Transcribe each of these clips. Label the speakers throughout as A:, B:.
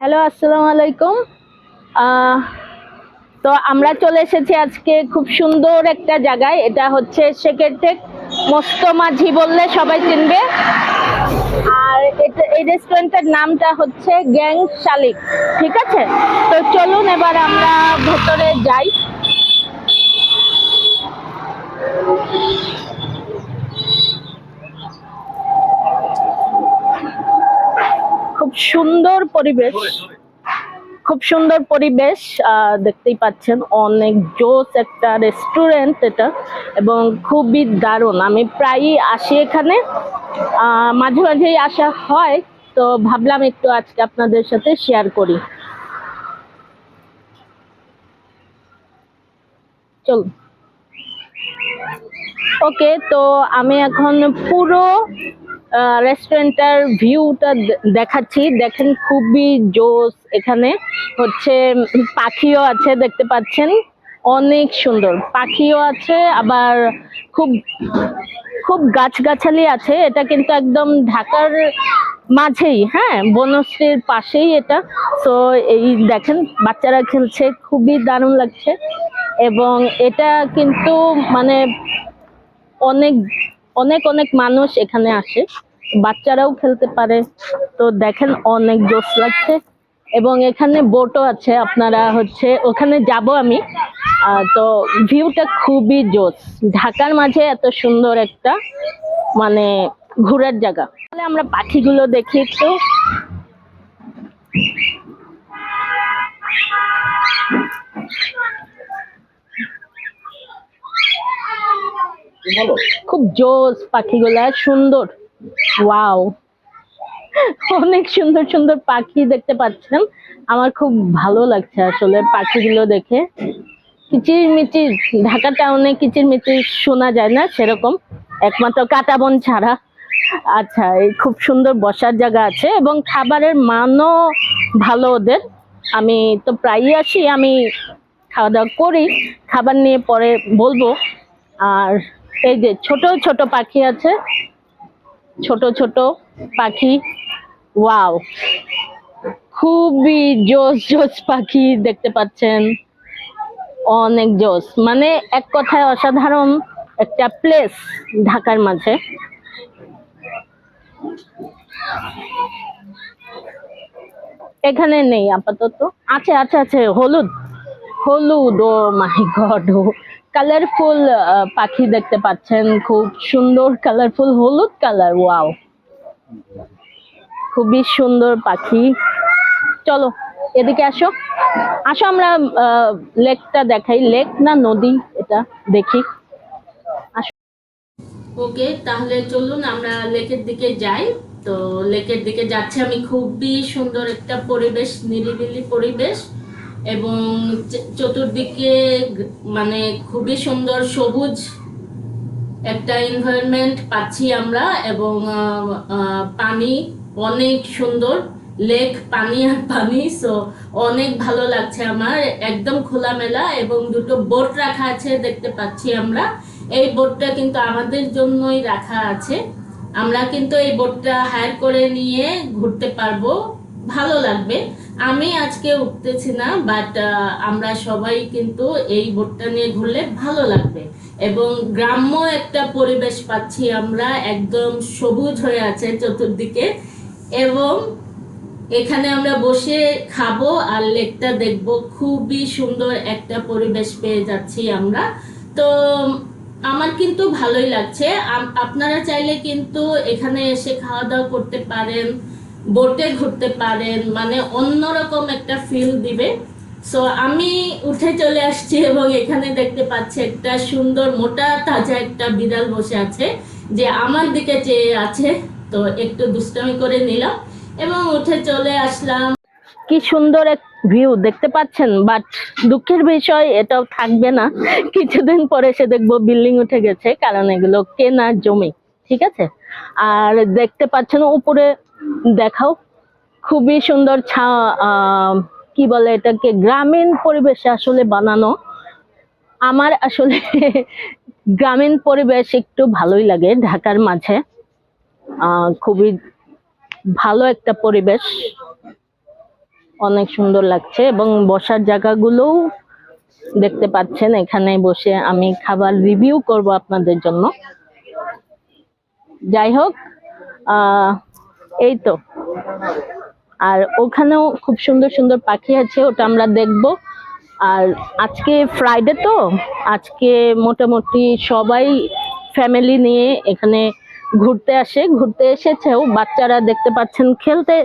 A: Hello, আসসালামু আলাইকুম। তো আমরা চলে এসেছি আজকে খুব সুন্দর একটা জায়গায়। এটা হচ্ছে সেকেটেক মস্ত মাঝি বললে সবাই চিনবে। আর এটা, এই রেস্টুরেন্টের নামটা হচ্ছে গ্যাং শালিক। ঠিক আছে? তো চলুন এবার আমরা ভেতরে যাই খুব সুন্দর পরিবেশ। খুব সুন্দর পরিবেশ দেখতেই পাচ্ছেন। অনেক জোস একটা রেস্টুরেন্ট এটা এবং খুবই দারুণ। আমি প্রায়ই আসি এখানে। মাঝে মাঝেই আসা হয় তো ভাবলাম একটু আজকে আপনাদের সাথে শেয়ার করি। চল। ওকে তো আমি এখন পুরো রেস্টুরেন্টের ভিউটা দেখাচ্ছি। দেখেন খুবই জোস এখানে। হচ্ছে পাখিও আছে, দেখতে পাচ্ছেন। অনেক সুন্দর। পাখিও আছে, আবার খুব খুব গাছগাছালি আছে। এটা কিন্তু একদম ঢাকার মাঝেই হ্যাঁ বনশ্রীর পাশেই এটা। তো এই দেখেন, বাচ্চারা খেলছে, খুবই দারুণ লাগছে। এবং এটা কিন্তু মানে অনেক অনেক অনেক মানুষ এখানে আসে। বাচ্চারাও খেলতে পারে। তো দেখেন অনেক জোস লাগছে। এবং এখানে বোটও আছে। আপনারা হচ্ছে ওখানে যাব আমি। তো ভিউটা খুবই জোস ঢাকার মাঝে এত সুন্দর একটা মানে ঘোরার জায়গা। তাহলে আমরা পাখিগুলো দেখি একটু। খুব জোস পাখিগুলা, সুন্দর। ওয়াও। অনেক সুন্দর সুন্দর পাখি দেখতে পাচ্ছেন। আমার খুব ভালো লাগছে আসলে পাখিগুলো দেখে। কিচির মিচির ঢাকা টাউনে কিচির মিচির শোনা যায় না সেরকম। একমাত্র কাটাবন ছাড়া। আচ্ছা এই খুব সুন্দর বসার জায়গা আছে এবং খাবারের মানও ভালো ওদের। আমি তো প্রায়ই আসি, আমি খাওয়া দাওয়া করি। খাবার নিয়ে পরে বলব। আর এই যে ছোট ছোট পাখি আছে। ছোট ছোট পাখি। ওয়াও। খুবই জোস জোস পাখি দেখতে পাচ্ছেন। অনেক জোস। মানে এক কথায় অসাধারণ একটা প্লেস ঢাকার মাঝে। এখানে নেই আপাতত। আছে আছে আছে, হলুদ। হলুদ, ও মাই গড কালারফুল পাখি দেখতে পাচ্ছেন। খুব সুন্দর কালারফুল হলুদ কালার ওয়াও খুবই সুন্দর পাখি। চলো, এদিকে আসো। আসো আমরা লেকটা দেখাই। লেক না নদী, এটা দেখি। ওকে, তাহলে চলুন আমরা লেকের দিকে যাই। তো লেকের দিকে যাচ্ছি আমি। খুবই সুন্দর একটা পরিবেশ, নিরিবিলি পরিবেশ। এবং চতুর্দিকে মানে খুবই সুন্দর সবুজ একটা এনভায়রনমেন্ট পাচ্ছি আমরা এবং পানি অনেক সুন্দর লেক পানি আর পানি সো অনেক ভালো লাগছে আমার, একদম খোলামেলা এবং দুটো বোট রাখা আছে দেখতে পাচ্ছি আমরা, এই বোটটা কিন্তু আমাদের জন্যই রাখা আছে, আমরা কিন্তু এই বোটটা হায়ার করে নিয়ে ঘুরতে পারব। ভালো লাগবে। আমি আজকে উঠতেছি না বাট আমরা সবাই কিন্তু এই বোটটা নিয়ে ঘুরলে ভালো লাগবে। এবং গ্রাম্য একটা পরিবেশ পাচ্ছি আমরা, একদম সবুজ হয়ে আছে চতুর্দিকে। এবং এখানে আমরা বসে খাব আর লেকটা দেখব। খুবই সুন্দর একটা পরিবেশ পেয়ে যাচ্ছি আমরা। তো, আমার কিন্তু ভালোই লাগছে। আপনারা চাইলে কিন্তু এখানে এসে খাওয়া দাওয়া করতে পারেন। বোটে ঘুরতে পারেন মানে অন্যরকম একটা ফিল দিবে। সো আমি উঠে চলে আসছি এবং এখানে দেখতে পাচ্ছি একটা সুন্দর মোটা তাজা একটা বিড়াল বসে আছে, যে আমার দিকে চেয়ে আছে। তো একটু দুষ্টামি করে নিলাম এবং উঠে চলে আসলাম। কি সুন্দর এক ভিউ দেখতে পাচ্ছেন? বাট দুঃখের বিষয়, এটাও থাকবে না। কিছুদিন পরে সে দেখব বিল্ডিং উঠে গেছে, কারণ এগুলো কেনা জমি, ঠিক আছে? আর দেখতে পাচ্ছেন উপরে দেখাও। খুবই সুন্দর ছা কি বলে এটাকে, গ্রামীণ পরিবেশে আসলে বানানো। আমার আসলে গ্রামীণ পরিবেশ একটু ভালোই লাগে ঢাকার মাঝে। খুবই ভালো একটা পরিবেশ।
B: অনেক সুন্দর লাগছে এবং বসার জায়গাগুলোও দেখতে পাচ্ছেন। এখানে বসে আমি খাবার রিভিউ করব আপনাদের জন্য। যাই হোক এই তো আর ওখানেও খুব সুন্দর সুন্দর পাখি আছে, ওটা আমরা দেখব। আর আজকে ফ্রাইডে তো, আজকে মোটামুটি সবাই ফ্যামিলি নিয়ে এখানে ঘুরতে আসে। ঘুরতে এসেছেও বাচ্চারা দেখতে পাচ্ছেন খেলতে,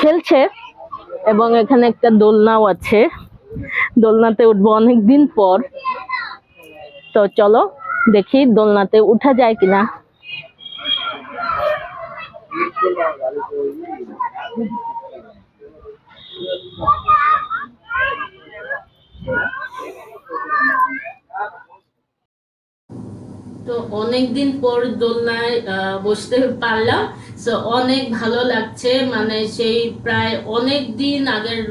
B: খেলছে এবং এখানে একটা দোলনাও আছে। দোলনাতে উঠবো অনেকদিন পর। তো চলো দেখি দোলনাতে উঠা যায় কিনা।
A: তো অনেকদিন পর দোলনায় বসতে পারলাম। তো অনেক ভালো লাগছে। মানে সেই প্রায় অনেক দিন আগের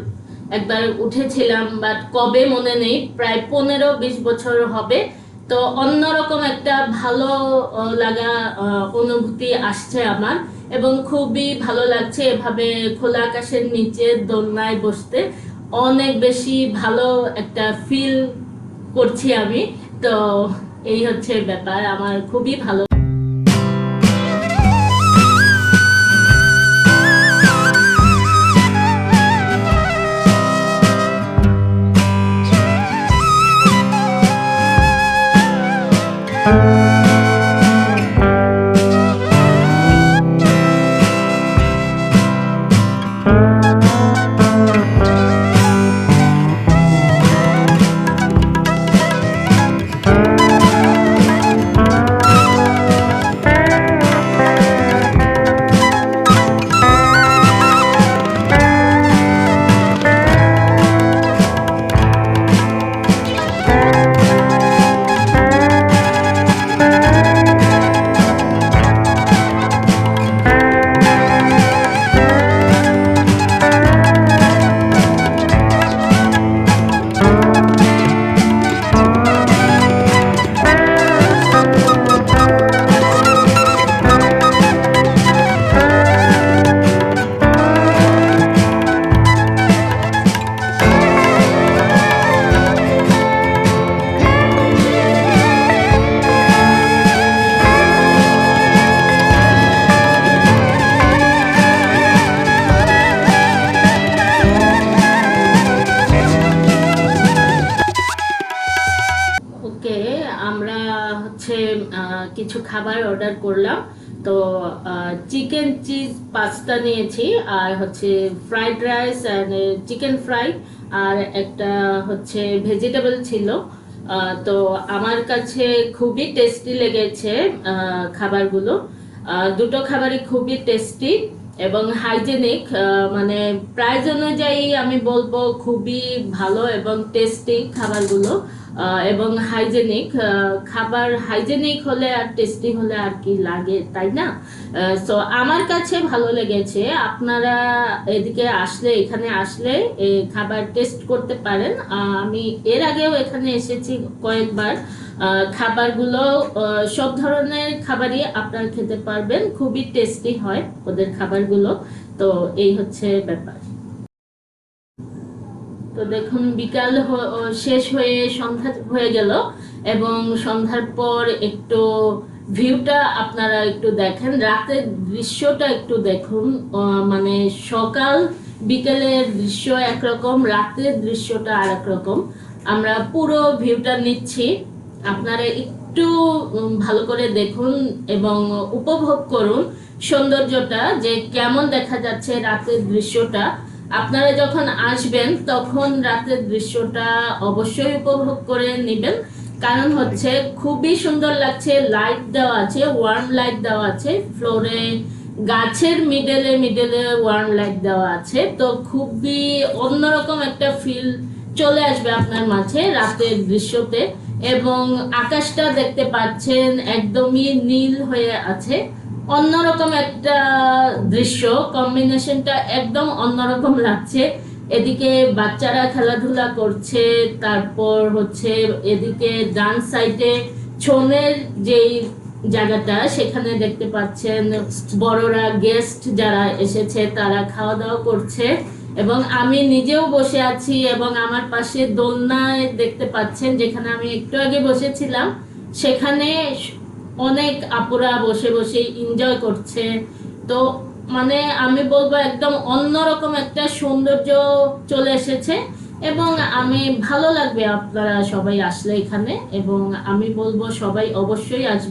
A: একবার উঠেছিলাম বাট কবে মনে নেই, প্রায় পনেরো বিশ বছর হবে। তো অন্যরকম একটা ভালো লাগা অনুভূতি আসছে আমার এবং খুবই ভালো লাগছে এভাবে খোলা আকাশের নিচে দোলনায় বসতে। অনেক বেশি ভালো একটা ফিল করছি আমি। তো এই হচ্ছে ব্যাপার, আমার খুবই ভালো হচ্ছে কিছু খাবার অর্ডার করলাম। তো চিকেন চিজ পাস্তা নিয়েছি, আর হচ্ছে fried rice and chicken fry আর একটা হচ্ছে ভেজিটেবল ছিল। তো আমার কাছে খুবই টেস্টি লেগেছে খাবারগুলো। দুটো খাবারই খুবই টেস্টি এবং হাইজেনিক মানে প্রাইস অনুযায়ী আমি বলব খুবই ভালো এবং টেস্টি খাবারগুলো। এবং হাইজেনিক খাবার হাইজেনিক হলে আর টেস্টি হলে আর কি লাগে, তাই না? সো আমার কাছে ভালো লেগেছে। আপনারা এদিকে আসলে, এখানে আসলে খাবার টেস্ট করতে পারেন। আমি এর আগেও এখানে এসেছি কয়েকবার। খাবারগুলো সব ধরনের খাবারই আপনারা খেতে পারবেন। খুবই টেস্টি হয় ওদের খাবারগুলো। তো এই হচ্ছে ব্যাপার। তো দেখুন, বিকাল শেষ হয়ে সন্ধ্যা হয়ে গেল এবং সন্ধ্যার পর একটু ভিউটা আপনারা একটু দেখেন। রাতের দৃশ্যটা একটু দেখুন। মানে সকাল বিকেলের দৃশ্য একরকম, রাতের দৃশ্যটা আর রকম। আমরা পুরো ভিউটা নিচ্ছি। আপনারা একটু ভালো করে দেখুন এবং উপভোগ করুন সৌন্দর্যটা যে কেমন দেখা যাচ্ছে রাতের দৃশ্যটা। আপনারা যখন আসবেন, তখন রাতের দৃশ্যটা অবশ্যই উপভোগ করে নেবেন। কারণ হচ্ছে খুবই সুন্দর লাগছে লাইট দেওয়া আছে ওয়ার্ম লাইট দেওয়া আছে ফ্লোরে গাছের মিডলে মিডলে ওয়ার্ম লাইট দেওয়া আছে। তো খুবই অন্যরকম একটা ফিল চলে আসবে আপনার মাঝে রাতের দৃশ্যতে। এবং আকাশটা দেখতে পাচ্ছেন একদমই নীল হয়ে আছে। অন্যরকম একটা দৃশ্য কম্বিনেশনটা একদম অন্যরকম লাগছে। এদিকে বাচ্চারা খেলাধুলা করছে, তারপর হচ্ছে এদিকে ডান সাইডে ছনের যেই জায়গাটা, সেখানে দেখতে পাচ্ছেন বড়রা গেস্ট যারা এসেছে, তারা খাওয়া দাওয়া করছে। এবং আমি নিজেও বসে আছি এবং আমার পাশে দোলনায় দেখতে পাচ্ছেন, যেখানে আমি একটু আগে বসেছিলাম, সেখানে অনেক আপুরা বসে বসে এনজয় করছে। তো মানে আমি বলব একদম অন্যরকম একটা সৌন্দর্য চলে এসেছে এবং আমি ভালো লাগবে আপনারা সবাই আসলে এখানে এবং আমি বলব সবাই অবশ্যই আসবে।